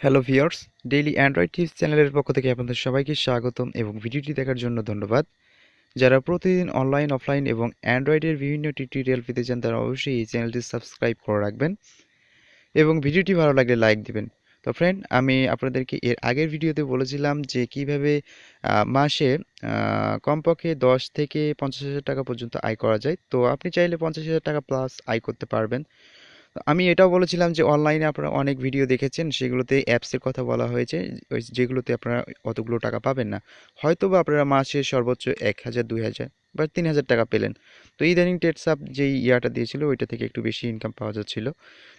Hello viewers daily Android tips চ্যানেলের পক্ষ থেকে আপনাদের সবাইকে স্বাগতম এবং ভিডিওটি দেখার জন্য ধন্যবাদ। যারা প্রতিদিন অনলাইন অফলাইন এবং অ্যান্ড্রয়েডের বিভিন্ন টিউটোরিয়াল পেতে চান, তারা অবশ্যই এই চ্যানেলটি সাবস্ক্রাইব করে রাখবেন এবং ভিডিওটি ভালো লাগলে লাইক দিবেন। তো ফ্রেন্ড আমি আপনাদেরকে এর আগের ভিডিওতে বলেছিলাম যে কীভাবে মাসে কমপক্ষে দশ থেকে পঞ্চাশ হাজার টাকা পর্যন্ত আয় করা যায়। তো আপনি চাইলে পঞ্চাশ হাজার টাকা প্লাস আয় করতে পারবেন। আমি এটাও বলেছিলাম যে অনলাইনে আপনারা অনেক ভিডিও দেখেছেন, সেগুলোতে অ্যাপসের কথা বলা হয়েছে যেগুলোতে আপনারা অতগুলো টাকা পাবেন না। হয়তো বা আপনারা মাসে সর্বোচ্চ এক হাজার, দুই হাজার বা তিন হাজার টাকা পেলেন। তো ইদানিং টেটসাপ যেই ইয়াটা দিয়েছিল, ওইটা থেকে একটু বেশি ইনকাম পাওয়া যাচ্ছিল,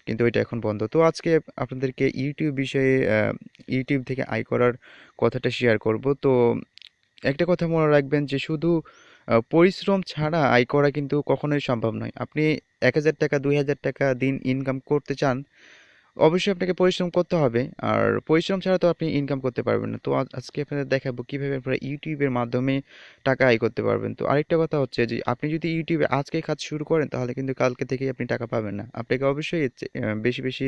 কিন্তু ওইটা এখন বন্ধ। তো আজকে আপনাদেরকে ইউটিউব বিষয়ে ইউটিউব থেকে আয় করার কথাটা শেয়ার করব। তো একটা কথা মনে রাখবেন যে শুধু পরিশ্রম ছাড়া আয় করা কিন্তু কখনোই সম্ভব নয়। আপনি এক হাজার টাকা, দুই হাজার টাকা দিন ইনকাম করতে চান অবশ্যই আপনাকে পরিশ্রম করতে হবে। আর পরিশ্রম ছাড়া তো আপনি ইনকাম করতে পারবেন না। তো আজকে আপনাদের দেখাবো কীভাবে আপনারা ইউটিউবের মাধ্যমে টাকা আয় করতে পারবেন। তো আরেকটা কথা হচ্ছে যে, আপনি যদি ইউটিউবে আজকে কাজ শুরু করেন, তাহলে কিন্তু কালকে থেকেই আপনি টাকা পাবেন না। আপনাকে অবশ্যই বেশি বেশি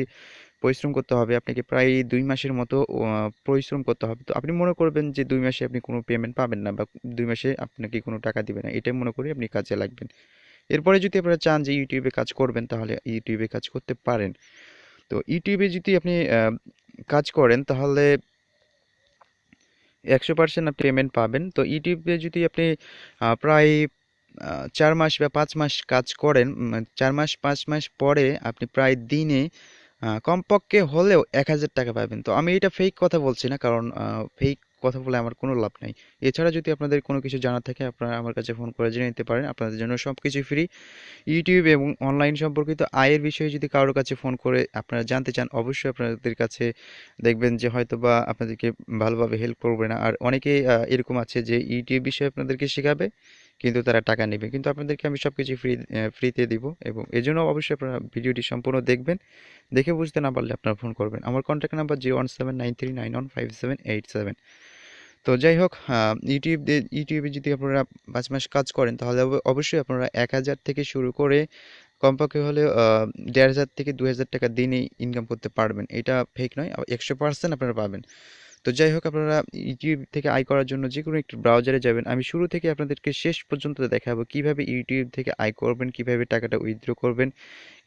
পরিশ্রম করতে হবে। আপনাকে প্রায় দুই মাসের মতো পরিশ্রম করতে হবে। তো আপনি মনে করবেন যে, দুই মাসে আপনি কোনো পেমেন্ট পাবেন না বা দুই মাসে আপনাকে কোনো টাকা দিবে না। এটাই মনে করি আপনি কাজে লাগবেন। এরপরে যদি আপনারা চান যে, ইউটিউবে কাজ করবেন, তাহলে ইউটিউবে কাজ করতে পারেন। তো ইউটিউবে যদি আপনি কাজ করেন, তাহলে একশো পার্সেন্ট আপনি পেমেন্ট পাবেন। তো ইউটিউবে যদি আপনি প্রায় চার মাস বা পাঁচ মাস কাজ করেন চার মাস, পাঁচ মাস পরে আপনি প্রায় দিনে কমপক্ষে হলেও এক হাজার টাকা পাবেন। তো আমি এটা ফেক কথা বলছি না, কারণ ফেক কথা বলে আমার কোনো লাভ নাই। এছাড়া যদি আপনাদের কোনো কিছু জানা থাকে, আপনারা আমার কাছে ফোন করে জেনে নিতে পারেন। আপনাদের জন্য সব কিছু ফ্রি ইউটিউব এবং অনলাইন সম্পর্কিত আয়ের বিষয়ে যদি কারোর কাছে ফোন করে আপনারা জানতে চান, অবশ্যই আপনাদের কাছে দেখবেন যে হয়তো বা আপনাদেরকে ভালোভাবে হেল্প করবে না। আর অনেকেই এরকম আছে যে ইউটিউব বিষয়ে আপনাদেরকে শেখাবে, কিন্তু তারা টাকা নেবে। কিন্তু আপনাদেরকে আমি সব কিছু ফ্রি ফ্রিতে দিব এবং এজন্য অবশ্যই আপনারা ভিডিওটি সম্পূর্ণ দেখবেন। দেখে বুঝতে না পারলে আপনারা ফোন করবেন। আমার contact number zero one seven nine three nine one five seven eight seven তো যাই হোক ইউটিউব ইউটিউবে যদি আপনারা পাঁচ মাস কাজ করেন, তাহলে অবশ্যই আপনারা এক হাজার থেকে শুরু করে কমপক্ষে হলে দেড় হাজার থেকে দু হাজার টাকা দিনে ইনকাম করতে পারবেন। এটা ফেক নয় একশো পার্সেন্ট আপনারা পাবেন। তো যাই হোক আপনারা ইউটিউব থেকে আয় করার জন্য যে কোনো একটি ব্রাউজারে যাবেন। আমি শুরু থেকে আপনাদেরকে শেষ পর্যন্ত দেখাবো কীভাবে ইউটিউব থেকে আয় করবেন, কীভাবে টাকাটা উইথড্র করবেন,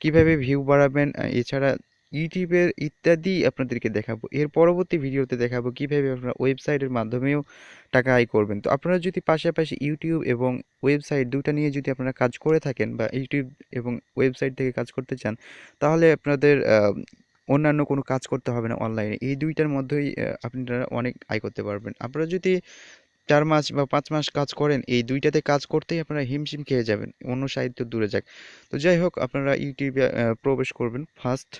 কীভাবে ভিউ বাড়াবেন এছাড়া ইউটিউবের ইত্যাদি আপনাদেরকে দেখাবো। এর পরবর্তী ভিডিওতে দেখাবো কীভাবে আপনারা ওয়েবসাইটের মাধ্যমেও টাকা আয় করবেন। তো আপনারা যদি পাশাপাশি ইউটিউব এবং ওয়েবসাইট দুটা নিয়ে যদি আপনারা কাজ করে থাকেন বা ইউটিউব এবং ওয়েবসাইট থেকে কাজ করতে চান, তাহলে আপনাদের অন্যান্য কোনো কাজ করতে হবে না অনলাইনে। এই দুইটার মধ্যেই আপনারা অনেক আয় করতে পারবেন। আপনারা যদি চার মাস বা পাঁচ মাস কাজ করেন, এই দুইটাতে কাজ করতেই আপনারা হিমশিম খেয়ে যাবেন। অন্য সাহিত্য দূরে যাক। তো যাই হোক, আপনারা ইউটিউবে প্রবেশ করবেন। ফার্স্ট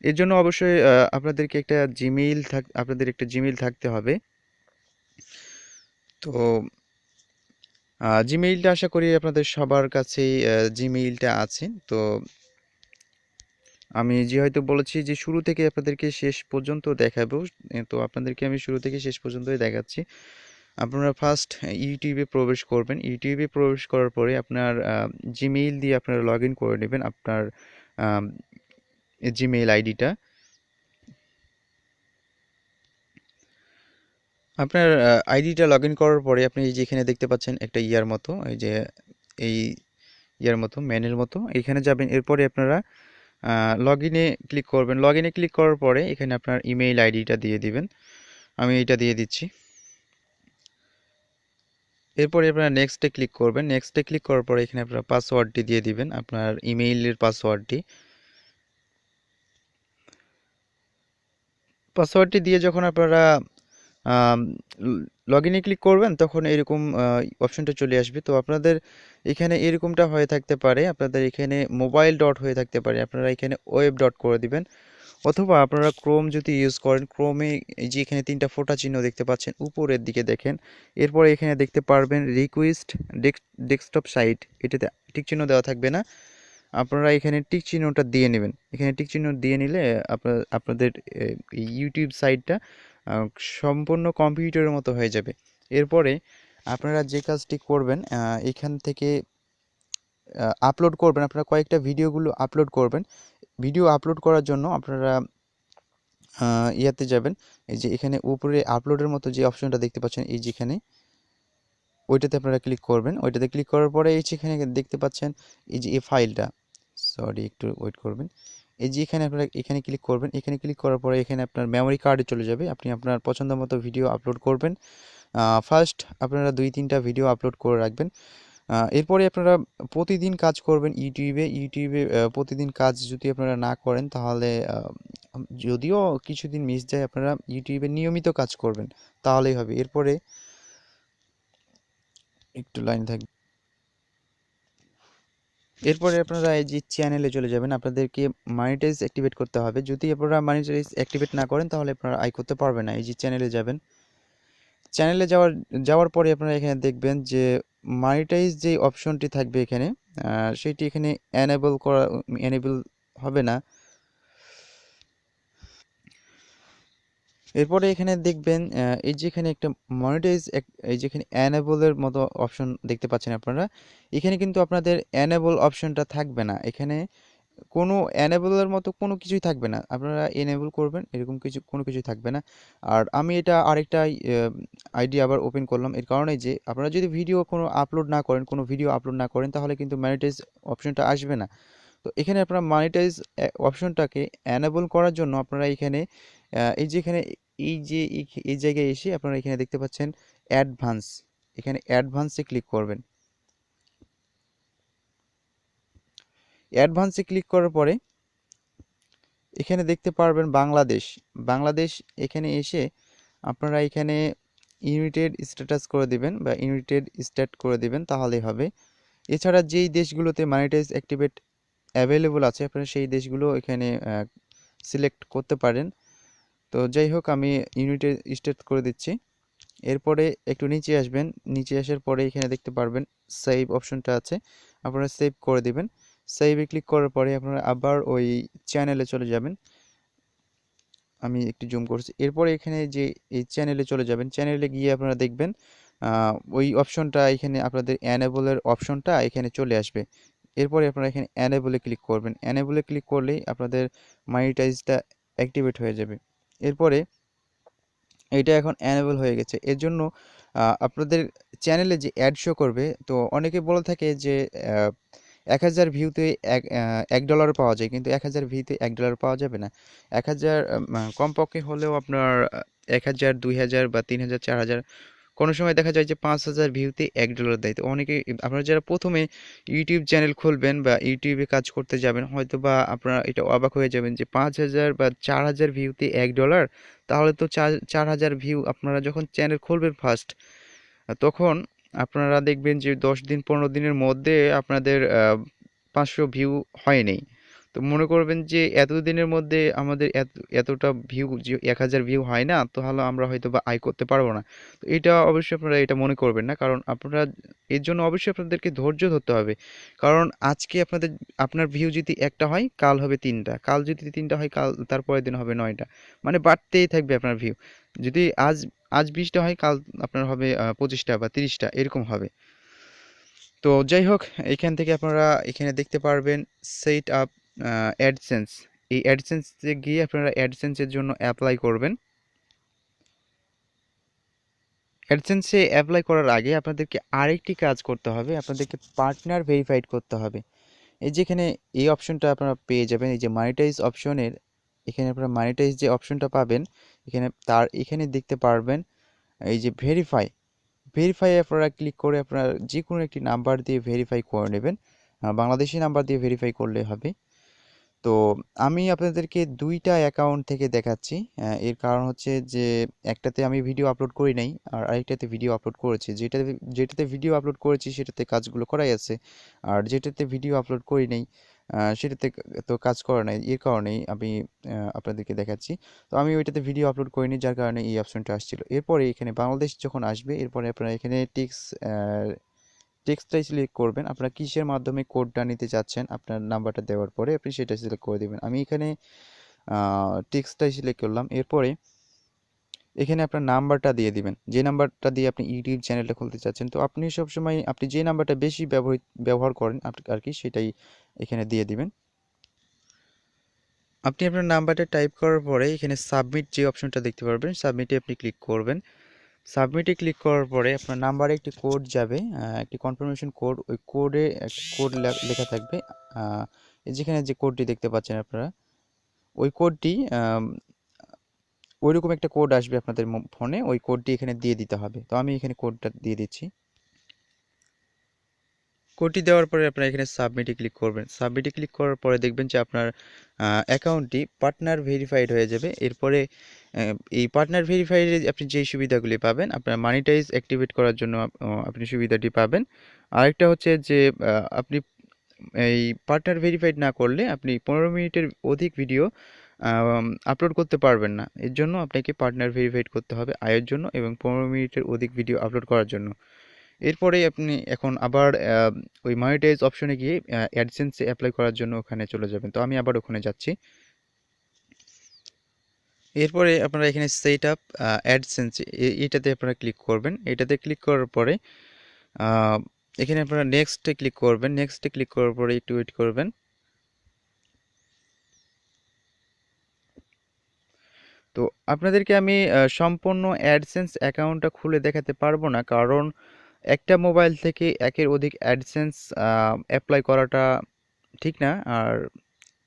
এর জন্য অবশ্যই আপনাদেরকে একটা জিমেইল থাক, আপনাদের একটা জিমেইল থাকতে হবে। তো জিমেইলটা আশা করি আপনাদের সবার কাছেই জিমেইলটা আছে। তো, আমি যে হয়তো বলেছি যে শুরু থেকে আপনাদেরকে শেষ পর্যন্ত দেখাবো তো আপনাদেরকে আমি শুরু থেকে শেষ পর্যন্তই দেখাচ্ছি। আপনারা ফার্স্ট ইউটিউবে প্রবেশ করবেন। ইউটিউবে প্রবেশ করার পরে আপনার জিমেইল দিয়ে আপনারা লগ করে নেবেন। আপনার জিমেইল আইডিটা। আপনার আইডিটা লগ ইন করার পরে আপনি যে এখানে দেখতে পাচ্ছেন একটা ইয়ার মতো, এই যে এই ইয়ার মতো ম্যানের মতো, এখানে যাবেন, এরপরে আপনারা লগ ইনে ক্লিক করবেন। লগ ইনে ক্লিক করার পরে এখানে আপনার ইমেইল আইডিটা দিয়ে দিবেন। আমি এটা দিয়ে দিচ্ছি। এরপরে আপনারা নেক্সটে ক্লিক করবেন। নেক্সটে ক্লিক করার পরে এখানে আপনারা পাসওয়ার্ডটি দিয়ে দিবেন, আপনার ইমেইলের পাসওয়ার্ডটি পাসওয়ার্ডটি দিয়ে যখন আপনারা লগ ইনে ক্লিক করবেন, তখন এরকম অপশনটা চলে আসবে। তো আপনাদের এখানে এরকমটা হয়ে থাকতে পারে। আপনাদের এখানে মোবাইল ডট হয়ে থাকতে পারে। আপনারা এখানে ওয়েব ডট করে দিবেন। অথবা আপনারা ক্রোম যদি ইউজ করেন ক্রোমে যে এখানে তিনটা ফোঁটা চিহ্ন দেখতে পাচ্ছেন, উপরের দিকে দেখেন। এরপরে এখানে দেখতে পারবেন রিকোয়েস্ট ডেস্কটপ সাইট এটাতে টিক চিহ্ন দেওয়া থাকবে না। আপনারা এখানে টিক চিহ্নটা দিয়ে নেবেন। এখানে টিক চিহ্ন দিয়ে নিলে আপনার আপনাদের ইউটিউব সাইটটা সম্পূর্ণ কম্পিউটারের মতো হয়ে যাবে। এরপরে আপনারা যে কাজটি করবেন এখান থেকে আপলোড করবেন, আপনারা কয়েকটা ভিডিওগুলো আপলোড করবেন। ভিডিও আপলোড করার জন্য আপনারা ইয়াতে যাবেন। এই যে এখানে উপরে আপলোডের মতো যে অপশনটা দেখতে পাচ্ছেন, এই যেখানে ওইটাতে আপনারা ক্লিক করবেন। ওইটাতে ক্লিক করার পরে এই যেখানে দেখতে পাচ্ছেন, এই যে এই ফাইলটা সরি একটু ওয়েট করবেন। এই যে এখানে আপনারা এখানে ক্লিক করবেন, এখানে ক্লিক করার পরে এখানে আপনার মেমোরি কার্ডে চলে যাবে। আপনি আপনার পছন্দ মতো ভিডিও আপলোড করবেন ফার্স্ট আপনারা দুই, তিনটা ভিডিও আপলোড করে রাখবেন। এরপরে আপনারা প্রতিদিন কাজ করবেন ইউটিউবে ইউটিউবে প্রতিদিন কাজ যদি আপনারা না করেন তাহলে যদিও কিছুদিন মিস যায়, আপনারা ইউটিউবে নিয়মিত কাজ করবেন, তাহলেই হবে। এরপরে একটু লাইন থাকবে এরপরে আপনারা এই যে চ্যানেলে চলে যাবেন, আপনাদেরকে মানিটাইজ অ্যাক্টিভেট করতে হবে। যদি আপনারা মানিটাইজ অ্যাক্টিভেট না করেন, তাহলে আপনারা আয় করতে পারবেন না। এই যে চ্যানেলে যাবেন। চ্যানেলে যাওয়ার যাওয়ার পরে আপনারা এখানে দেখবেন যে মানিটাইজ যে অপশনটি থাকবে এখানে সেটি এখানে এনেবল করা এনেবল হবে না। এরপরে এখানে দেখবেন এই যে এখানে একটা মনিটাইজ এই যেখানে অ্যানেবলের মতো অপশন দেখতে পাচ্ছেন আপনারা। এখানে কিন্তু আপনাদের অ্যানেবল অপশনটা থাকবে না। এখানে কোনো অ্যানেবলের মতো কোনো কিছুই থাকবে না। আপনারা এনেবল করবেন, এরকম কিছু, কোনো কিছুই থাকবে না। আর আমি এটা আরেকটা আইডি আবার ওপেন করলাম। এর কারণে যে আপনারা যদি ভিডিও কোনো আপলোড না করেন, কোনো ভিডিও আপলোড না করেন, তাহলে কিন্তু মনিটাইজ অপশনটা আসবে না। তো এখানে আপনারা মনিটাইজ অপশনটাকে অ্যানেবল করার জন্য আপনারা এখানে এই যে এখানে এই যে এই- জায়গায় এসে আপনারা এখানে দেখতে পাচ্ছেন অ্যাডভান্স। এখানে অ্যাডভান্সে ক্লিক করবেন। অ্যাডভান্সে ক্লিক করার পরে এখানে দেখতে পারবেন বাংলাদেশ। বাংলাদেশ এখানে এসে আপনারা এখানে ইউনিটেড স্ট্যাটাস করে দিবেন বা ইউনিটেড স্টেট করে দিবেন, তাহলেই হবে। এছাড়া যেই দেশগুলোতে মানিটাইজ অ্যাক্টিভেট অ্যাভেলেবল আছে, আপনারা সেই দেশগুলো এখানে সিলেক্ট করতে পারেন। তো যাই হোক, আমি ইউনাইটেড স্টেট করে দিচ্ছি। এরপরে একটু নিচে আসবেন। নিচে আসার পরে এখানে দেখতে পারবেন সেভ অপশনটা আছে। আপনারা সেভ করে দিবেন। সেভে ক্লিক করার পরে আপনারা আবার ওই চ্যানেলে চলে যাবেন। আমি একটু জুম করছি। এরপরে এখানে যে এই চ্যানেলে চলে যাবেন চ্যানেলে গিয়ে আপনারা দেখবেন ওই অপশনটা এখানে আপনাদের অ্যানেবলের অপশনটা এখানে চলে আসবে। এরপরে আপনারা এখানে অ্যানেবলে ক্লিক করবেন। অ্যানেবলে ক্লিক করলেই আপনাদের মনিটাইজটা অ্যাক্টিভেট হয়ে যাবে। এরপরে এটা এখন অ্যানেবল হয়ে গেছে। এর জন্য আপনাদের চ্যানেলে যে অ্যাড শো করবে, তো অনেকে বলে থাকে যে এক হাজার ভিউতে এক এক ডলার পাওয়া যায়, কিন্তু এক হাজার ভিউতে এক ডলার পাওয়া যাবে না। এক হাজার কমপক্ষে হলেও আপনার এক হাজার, দুই হাজার বা তিন হাজার, চার হাজার কোনো সময় দেখা যায় যে পাঁচ হাজার ভিউতে এক ডলার দেয়। তো অনেকে আপনারা যারা প্রথমে ইউটিউব চ্যানেল খুলবেন বা ইউটিউবে কাজ করতে যাবেন হয়তো বা আপনারা এটা অবাক হয়ে যাবেন যে পাঁচ হাজার বা চার হাজার ভিউতে এক ডলার তাহলে তো চার চার হাজার ভিউ আপনারা যখন চ্যানেল খুলবেন ফার্স্ট তখন আপনারা দেখবেন যে দশ দিন, পনেরো দিনের মধ্যে আপনাদের পাঁচশো ভিউ হয়নি তো মনে করবেন যে এতদিনের মধ্যে আমাদের এত, এতটা ভিউ যে এক হাজার ভিউ হয় না, তাহলে আমরা হয়তো বা আয় করতে পারব না। তো এটা অবশ্যই আপনারা এটা মনে করবেন না, কারণ আপনারা, এর জন্য অবশ্যই আপনাদেরকে ধৈর্য ধরতে হবে। কারণ আজকে আপনাদের, আপনার ভিউ যদি একটা হয়, কাল হবে তিনটা। কাল যদি তিনটা হয়, কাল, তারপরের দিন হবে নয়টা। মানে বাড়তেই থাকবে আপনার ভিউ যদি আজ আজ বিশটা হয়, কাল আপনার হবে পঁচিশটা বা তিরিশটা, এরকম হবে। তো যাই হোক, এখান থেকে আপনারা এখানে দেখতে পারবেন সেট আপ অ্যাডসেন্স এই অ্যাডসেন্সে গিয়ে আপনারা অ্যাডসেন্সের জন্য অ্যাপ্লাই করবেন। অ্যাডসেন্সে অ্যাপ্লাই করার আগে আপনাদেরকে আরেকটি কাজ করতে হবে। আপনাদেরকে পার্টনার ভেরিফাইড করতে হবে। এই যেখানে এই অপশনটা আপনারা পেয়ে যাবেন। এই যে মনিটাইজ অপশনের এখানে আপনারা মনিটাইজ যে অপশনটা পাবেন, এখানে তার, এখানে দেখতে পারবেন, এই যে ভেরিফাই ভেরিফাই আপনারা ক্লিক করে আপনারা যে কোনো একটি নাম্বার দিয়ে ভেরিফাই করে নেবেন। বাংলাদেশি নাম্বার দিয়ে ভেরিফাই করলে হবে। তো আমি আপনাদেরকে দুইটা অ্যাকাউন্ট থেকে দেখাচ্ছি। এর কারণ হচ্ছে যে একটাতে আমি ভিডিও আপলোড করি নাই আর আরেকটাতে ভিডিও আপলোড করেছি। যেটাতে যেটাতে ভিডিও আপলোড করেছি সেটাতে কাজগুলো করাই আছে আর যেটাতে ভিডিও আপলোড করি নাই সেটাতে তো কাজ করা নাই। এর কারণেই আমি আপনাদেরকে দেখাচ্ছি। তো আমি ওইটাতে ভিডিও আপলোড করিনি, যার কারণে এই অপশনটা আসছিল। এরপরে এখানে বাংলাদেশ যখন আসবে, এরপরে আপনারা এখানে টিক্স টেক্সটটাই সিলেক্ট করবেন, আপনারা কিসের মাধ্যমে কোডটা নিতে চাচ্ছেন আপনার নাম্বারটা দেওয়ার পরে আপনি সেটা সিলেক্ট করে দেবেন। আমি এখানে টেক্সটটাই সিলেক্ট করলাম, এরপরে এখানে আপনার নাম্বারটা দিয়ে দিবেন। যে নাম্বারটা দিয়ে আপনি ইউটিউব চ্যানেলটা খুলতে চাচ্ছেন, তো আপনি সবসময়, আপনি যে নাম্বারটা বেশি ব্যবহৃত, ব্যবহার করেন আর কি সেটাই এখানে দিয়ে দিবেন। আপনি আপনার নাম্বারটা টাইপ করার পরে এখানে সাবমিট যে অপশনটা দেখতে পারবেন, সাবমিটে আপনি ক্লিক করবেন। সাবমিটে ক্লিক করার পরে আপনার নাম্বারে একটি কোড যাবে একটি কনফার্মেশন কোড ওই কোডে একটা কোড লেখা থাকবে যেখানে যে কোডটি দেখতে পাচ্ছেন আপনারা। ওই কোডটি ওইরকম একটা কোড আসবে আপনাদের ফোনে ওই কোডটি এখানে দিয়ে দিতে হবে। তো আমি এখানে কোডটা দিয়ে দিচ্ছি। কোডটি দেওয়ার পরে আপনারা এখানে সাবমিটে ক্লিক করবেন। সাবমিটে ক্লিক করার পরে দেখবেন যে আপনার অ্যাকাউন্টটি পার্টনার ভেরিফাইড হয়ে যাবে। এরপরে এই পার্টনার ভেরিফাইডে আপনি যেই সুবিধাগুলি পাবেন, আপনার মানিটাইজ অ্যাক্টিভেট করার জন্য আপনি সুবিধাটি পাবেন। আরেকটা হচ্ছে যে আপনি এই পার্টনার ভেরিফাইড না করলে আপনি পনেরো মিনিটের অধিক ভিডিও আপলোড করতে পারবেন না। এর জন্য আপনাকে পার্টনার ভেরিফাইড করতে হবে আয়ের জন্য এবং পনেরো মিনিটের অধিক ভিডিও আপলোড করার জন্য। এরপরে আপনি এখন আবার ওই মনিটাইজ অপশনে গিয়ে অ্যাডসেন্সে অ্যাপ্লাই করার জন্য ওখানে চলে যাবেন। তো আমি আবার ওখানে যাচ্ছি। এরপরে আপনারা এখানে সেট আপ অ্যাডসেন্স এটাতে আপনারা ক্লিক করবেন। এটাতে ক্লিক করার পরে এখানে আপনারা নেক্সটে ক্লিক করবেন। নেক্সটে ক্লিক করার পরে একটু ওয়েট করবেন। তো আপনাদেরকে আমি সম্পূর্ণ অ্যাডসেন্স অ্যাকাউন্টটা খুলে দেখাতে পারব না, কারণ একটা মোবাইল থেকে একের অধিক অ্যাডসেন্স অ্যাপ্লাই করাটা ঠিক না। আর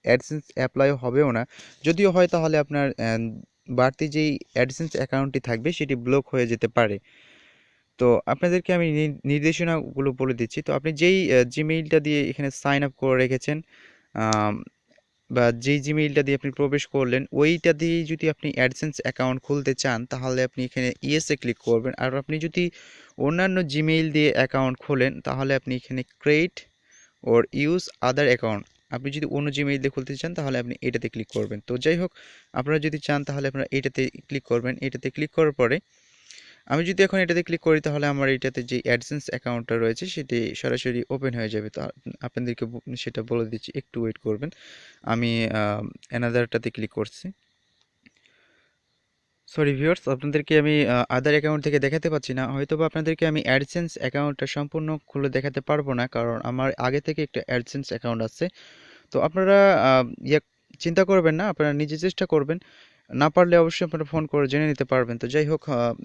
অ্যাডসেন্স অ্যাপ্লাই হবেও না। যদিও হয় তাহলে আপনার বাড়তি যেই অ্যাডসেন্স অ্যাকাউন্টটি থাকবে সেটি ব্লক হয়ে যেতে পারে। তো আপনাদেরকে আমি নির্দেশনাগুলো বলে দিচ্ছি। তো আপনি যেই জিমেইলটা দিয়ে এখানে সাইন আপ করে রেখেছেন বা যেই জিমেইলটা দিয়ে আপনি প্রবেশ করলেন, ওইটা দিয়েই যদি আপনি অ্যাডসেন্স অ্যাকাউন্ট খুলতে চান, তাহলে আপনি এখানে ইয়েসে ক্লিক করবেন। আর আপনি যদি অন্যান্য জিমেইল দিয়ে অ্যাকাউন্ট খোলেন, তাহলে আপনি এখানে create or use other account আপনি যদি অন্য জিমেইল খুলতে চান, তাহলে আপনি এটাতে ক্লিক করবেন। তো যাই হোক, আপনারা যদি চান, তাহলে আপনারা এটাতে ক্লিক করবেন। এটাতে ক্লিক করার পরে আমি যদি এখন এটাতে ক্লিক করি, তাহলে আমার এটাতে যে অ্যাডসেন্স অ্যাকাউন্টটা রয়েছে, সেটি সরাসরি ওপেন হয়ে যাবে। তো আপনাদেরকে সেটা বলে দিচ্ছি, একটু ওয়েট করবেন। আমি অ্যানাদারটাতে ক্লিক করছি। সরি ভিউয়ার্স আপনাদেরকে আমি আদার অ্যাকাউন্ট থেকে দেখাতে পাচ্ছি না। হয়তো বা আপনাদেরকে আমি অ্যাডসেন্স অ্যাকাউন্টটা সম্পূর্ণ খুলে দেখাতে পারব না, কারণ আমার আগে থেকে একটা অ্যাডসেন্স অ্যাকাউন্ট আছে। তো আপনারা ইয়ে চিন্তা করবেন না, আপনারা নিজে চেষ্টা করবেন। না পারলে অবশ্যই আপনারা ফোন করে জেনে নিতে পারবেন। তো যাই হোক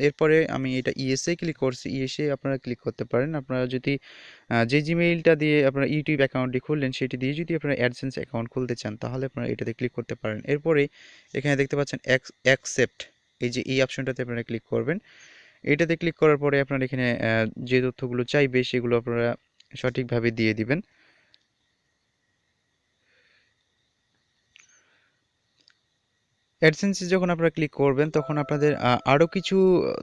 এরপরে আমি এটা ইএসএ ক্লিক করছি। ইএসএ আপনারা ক্লিক করতে পারেন। আপনারা যদি যে জিমেইলটা দিয়ে আপনারা ইউটিউব অ্যাকাউন্টটি খুললেন, সেটি দিয়ে যদি আপনারা অ্যাডসেন্স অ্যাকাউন্ট খুলতে চান, তাহলে আপনারা এটাতে ক্লিক করতে পারেন। এরপরে এখানে দেখতে পাচ্ছেন অ্যাকসেপ্ট এই যে এই অপশনটাতে আপনারা ক্লিক করবেন। এটাতে ক্লিক করার পরে আপনারা এখানে যে তথ্যগুলো চাইবে সেগুলো আপনারা সঠিকভাবে দিয়ে দিবেন। অ্যাডসেন্সে যখন আপনারা ক্লিক করবেন, তখন আপনাদের আরও কিছু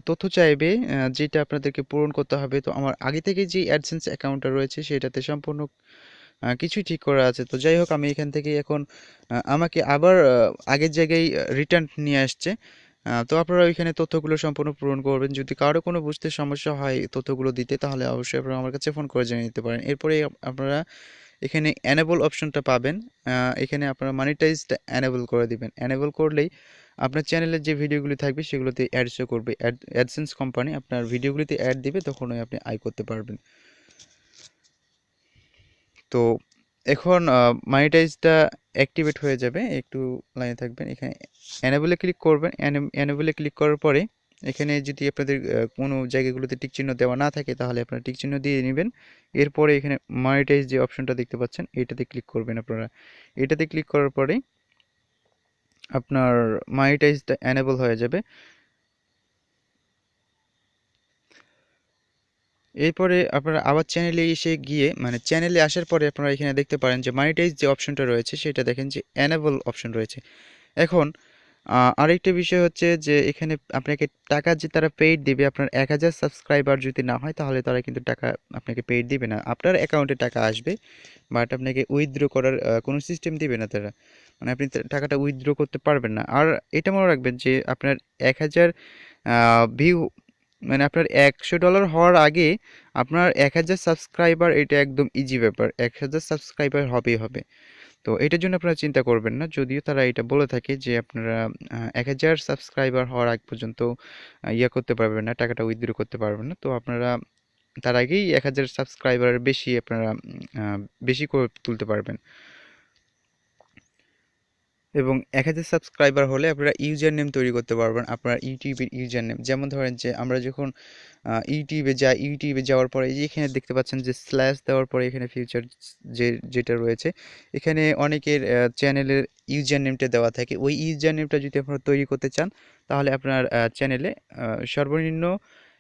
তথ্য চাইবে যেটা আপনাদেরকে পূরণ করতে হবে। তো আমার আগে থেকে যে অ্যাডসেন্স অ্যাকাউন্টটা রয়েছে, সেটাতে সম্পূর্ণ কিছুই ঠিক করা আছে। তো যাই হোক, আমি এখান থেকে এখন আমাকে আবার আগের জায়গায় রিটার্ন নিয়ে আসছে। তো আপনারা ওইখানে তথ্যগুলো সম্পূর্ণ পূরণ করবেন। যদি কারও কোনো বুঝতে সমস্যা হয় তথ্যগুলো দিতে, তাহলে অবশ্যই আপনারা আমার কাছে ফোন করে জেনে নিতে পারেন। এরপরে আপনারা এখানে অ্যানেবল অপশনটা পাবেন। এখানে আপনারা মানিটাইজটা অ্যানেবল করে দিবেন। অ্যানেবল করলেই আপনার চ্যানেলের যে ভিডিওগুলি থাকবে, সেগুলোতে অ্যাড শো করবে। অ্যাড অ্যাডসেন্স কোম্পানি আপনার ভিডিওগুলিতে অ্যাড দিবে তখনই আপনি আয় করতে পারবেন। তো এখন মানিটাইজটা অ্যাক্টিভেট হয়ে যাবে, একটু লাইনে থাকবেন, এখানে অ্যানেবলে ক্লিক করবেন অ্যানেবলে ক্লিক করার পরে, এখানে যদি আপনাদের কোনো জায়গাগুলোতে টিক চিহ্ন দেওয়া না থাকে, তাহলে আপনারা টিক চিহ্ন দিয়ে নেবেন, এরপরে এখানে মনিটাইজ যে অপশনটা দেখতে পাচ্ছেন, এটাতে ক্লিক করবেন আপনারা। এটাতে ক্লিক করার পরে, আপনার মনিটাইজটা অ্যানেবল হয়ে যাবে। এরপরে আপনারা আবার চ্যানেলে এসে গিয়ে মানে চ্যানেলে আসার পরে আপনারা এখানে দেখতে পারেন যে মনিটাইজ যে অপশনটা রয়েছে, সেটা দেখেন যে অ্যানেবল অপশন রয়েছে। এখন আরেকটা বিষয় হচ্ছে যে এখানে আপনাকে টাকা যে তারা পেইড দিবে, আপনার এক হাজার সাবস্ক্রাইবার যদি না হয়, তাহলে তারা কিন্তু টাকা আপনাকে পেইড দিবে না। আপনার অ্যাকাউন্টে টাকা আসবে বাট আপনাকে উইথড্র করার কোনো সিস্টেম দিবে না তারা। মানে আপনি টাকাটা উইথড্র করতে পারবেন না। আর এটা মনে রাখবেন যে আপনার এক হাজার ভিউ মানে আপনার একশো ডলার হওয়ার আগে আপনার এক হাজার সাবস্ক্রাইবার এটা একদম ইজি ব্যাপার। এক হাজার সাবস্ক্রাইবার হবেই হবে। তো এটার জন্য আপনারা চিন্তা করবেন না। যদিও তারা এটা বলে থাকে যে আপনারা এক হাজার সাবস্ক্রাইবার হওয়ার আগ পর্যন্ত ইয়া করতে পারবেন না, টাকাটা উইথড্র করতে পারবেন না। তো আপনারা তার আগেই এক হাজার সাবস্ক্রাইবারের বেশি আপনারা বেশি করে তুলতে পারবেন। এবং এক হাজার সাবস্ক্রাইবার হলে আপনারা ইউজার নেম তৈরি করতে পারবেন আপনার ইউটিউবের ইউজার নেম যেমন ধরেন যে আমরা যখন ইউটিউবে যাই ইউটিউবে যাওয়ার পরে যে এখানে দেখতে পাচ্ছেন যে স্ল্যাশ দেওয়ার পরে এখানে ফিউচার যে, যেটা রয়েছে, এখানে অনেকের চ্যানেলের ইউজার নেমটা দেওয়া থাকে। ওই ইউজার নেমটা যদি আপনারা তৈরি করতে চান, তাহলে আপনার চ্যানেলে সর্বনিম্ন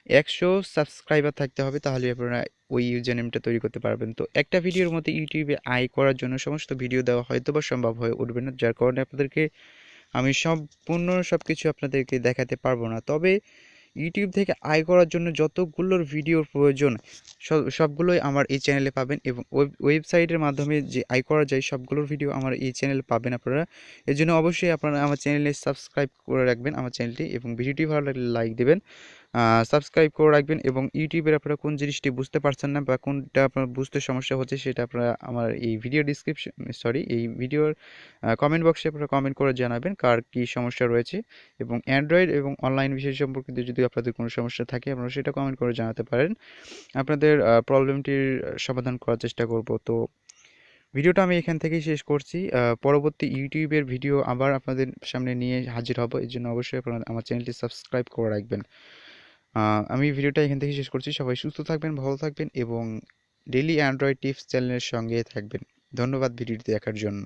একশো সাবস্ক্রাইবার থাকতে হবে তাহলে আপনারা ওই ইউজার নেমটা তৈরি করতে পারবেন। তো একটা ভিডিওর মধ্যে ইউটিউবে আয় করার জন্য সমস্ত ভিডিও দেওয়া হয়তো বা সম্ভব হয়ে উঠবে না, যার কারণে আপনাদেরকে আমি সম্পূর্ণ সব কিছু আপনাদেরকে দেখাতে পারব না। তবে ইউটিউব থেকে আয় করার জন্য যতগুলোর ভিডিওর প্রয়োজন, সব, সবগুলোই আমার এই চ্যানেলে পাবেন এবং ওয়েব, ওয়েবসাইটের মাধ্যমে যে আয় করা যায় সবগুলোর ভিডিও আমার এই চ্যানেলে পাবেন আপনারা। এর জন্য অবশ্যই আপনারা আমার চ্যানেলে সাবস্ক্রাইব করে রাখবেন, আমার চ্যানেলটি এবং ভিডিওটি ভালো লাগলে লাইক দেবেন। সাবস্ক্রাইব করে রাখবেন এবং ইউটিউবের আপনারা কোন জিনিসটি বুঝতে পারছেন না বা কোনটা আপনার বুঝতে সমস্যা হচ্ছে সেটা আপনারা আমার এই ভিডিও ডিসক্রিপশন সরি এই ভিডিওর কমেন্ট বক্সে আপনারা কমেন্ট করে জানাবেন কার কী সমস্যা রয়েছে এবং অ্যান্ড্রয়েড এবং অনলাইন বিষয় সম্পর্কিত যদি আপনাদের কোনো সমস্যা থাকে আপনারা সেটা কমেন্ট করে জানাতে পারেন। আপনাদের প্রবলেমটির সমাধান করার চেষ্টা করব। তো ভিডিওটা আমি এখান থেকেই শেষ করছি। পরবর্তী ইউটিউবের ভিডিও আবার আপনাদের সামনে নিয়ে হাজির হব। এর জন্য অবশ্যই আপনারা আমার চ্যানেলটি সাবস্ক্রাইব করে রাখবেন। আমি ভিডিওটা এখান থেকে শেষ করছি। সবাই সুস্থ থাকবেন, ভালো থাকবেন এবং ডেলি অ্যান্ড্রয়েড টিপস চ্যানেলের সঙ্গে থাকবেন। ধন্যবাদ ভিডিওটি দেখার জন্য।